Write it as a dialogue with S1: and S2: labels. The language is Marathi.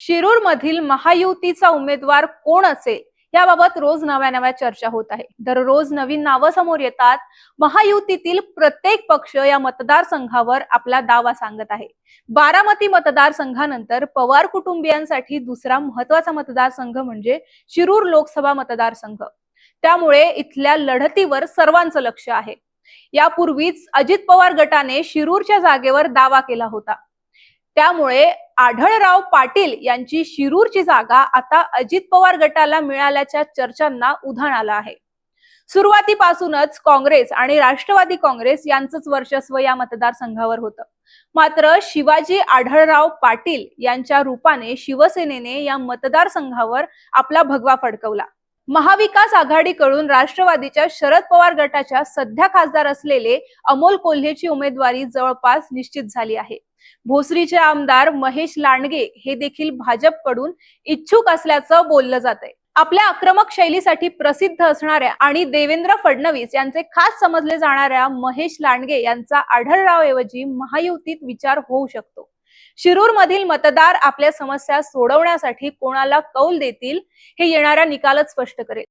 S1: शिरूर मधील महायुतीचा उमेदवार कोण असेल याबाबत रोज नव्या नव्या चर्चा होत आहे. दररोज नवीन नावं समोर येतात. महायुतीतील प्रत्येक पक्ष या मतदारसंघावर आपला दावा सांगत आहे. बारामती मतदारसंघानंतर पवार कुटुंबियांसाठी दुसरा महत्त्वाचा मतदारसंघ म्हणजे शिरूर लोकसभा मतदारसंघ. त्यामुळे इथल्या लढतीवर सर्वांचं लक्ष आहे. यापूर्वीच अजित पवार गटाने शिरूरच्या जागेवर दावा केला होता. त्यामुळे आढळराव पाटील यांची शिरूरची जागा आता अजित पवार गटाला मिळाल्याच्या चर्चांना उधाण आलं आहे. सुरुवातीपासूनच काँग्रेस आणि राष्ट्रवादी काँग्रेस यांचंच वर्चस्व या मतदारसंघावर होतं. मात्र शिवाजी आढळराव पाटील यांच्या रूपाने शिवसेनेने या मतदारसंघावर आपला भगवा फडकवला. महाविकास आघाडीकडून राष्ट्रवादीच्या शरद पवार गटाच्या सध्या खासदार असलेले अमोल कोल्हेची उमेदवारी जवळपास निश्चित झाली आहे. भोसरीचे आमदार महेश लांडगे हे देखील भाजपकडून इच्छुक असल्याचं बोललं जात आहे आपल्या आक्रमक शैलीसाठी प्रसिद्ध असणाऱ्या आणि देवेंद्र फडणवीस यांचे खास समजले जाणाऱ्या महेश लांडगे यांचा आढळराव ऐवजी महायुतीत विचार होऊ शकतो. शिरूर मधील मतदार आपल्या समस्या सोडवण्यासाठी कोणाला कौल देतील हे येणाऱ्या निकालच स्पष्ट करेल.